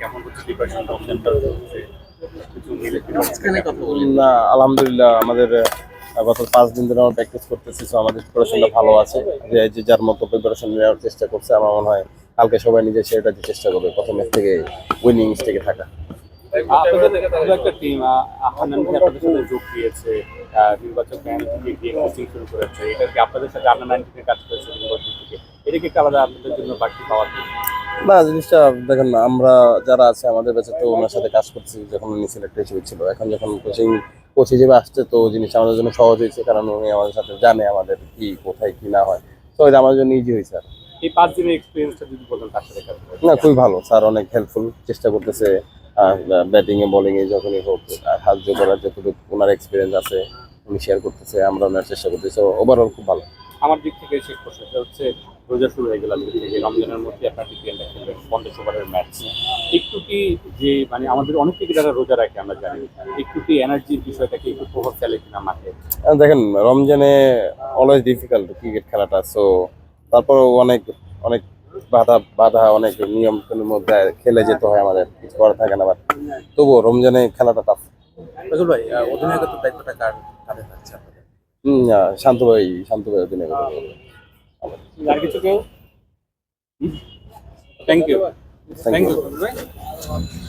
কেমন হচ্ছে হচ্ছে না আলহামদুলিল্লাহ আমাদের গত পাঁচ দিন ধরে আমরা প্র্যাকটিস করতেছি তো আমাদের প্রিপারেশনটা ভালো আছে। যে যে যার মতো প্রিপারেশন নেওয়ার চেষ্টা করছে আমার মনে হয় কালকে সবাই নিজে সেটা চেষ্টা করবে প্রথম ম্যাচ থেকে। উইনিং থেকে থাকা আপনাদের একটা টিম ভাই আপনাদের সাথে যোগ দিয়েছে নির্বাচক থেকে গিয়ে কোচিং শুরু করেছে। এটা কি আপনাদের সাথে আন্ডার নাইনটিনে কাজ করেছে নির্বাচক থেকে? এটা কি আলাদা আপনাদের জন্য বাড়তি পাওয়ার না জিনিসটা দেখেন না, আমরা যারা আছে আমাদের কাছে তো ওনার সাথে কাজ করছি যখন উনি সিলেক্ট হিসেবে ছিল। এখন যখন কোচিং কোচ হিসেবে আসছে তো জিনিসটা আমাদের জন্য সহজ হয়েছে কারণ উনি আমাদের সাথে জানে আমাদের কি কোথায় কি না হয়। তো এটা আমাদের জন্য ইজি হয়েছে আর এই পাঁচ দিনের এক্সপিরিয়েন্সটা যদি বলতেন তার সাথে না খুবই ভালো। স্যার অনেক হেল্পফুল চেষ্টা করতেছে ব্যাটিং এ বোলিং এ যখনই হোক সাহায্য করার যতটুকু ওনার এক্সপিরিয়েন্স আছে উনি শেয়ার করতেছে আমরা ওনার চেষ্টা করতেছি। ওভারঅল খুব ভালো। আমার দিক থেকে শেষ প্রশ্ন সেটা হচ্ছে রোজা শুরু হয়ে গেল আজকে থেকে রমজানের মধ্যে আপনার বিপিএলটা খেলবেন পঞ্চাশ ওভারের ম্যাচ একটু কি যে মানে আমাদের অনেক ক্রিকেটাররা রোজা রাখে আমরা জানি একটু কি এনার্জির বিষয়টাকে একটু প্রভাব ফেলে কিনা মাঠে? দেখেন রমজানে অলওয়েজ ডিফিকাল্ট ক্রিকেট খেলাটা সো তারপরও অনেক অনেক বাধা বাধা অনেক নিয়ম মধ্যে খেলে যেতে হয় আমাদের কিছু করা থাকে না বাট তবুও রমজানে খেলাটা টাফ রাজুল ভাই আহ, অধিনায়কত্বের দায়িত্বটা কার কাঁধে থাকছে আপনাদের? শান্ত ভাই শান্ত ভাই অধিনায়ক। কিছু কেউ thank you thank thank you you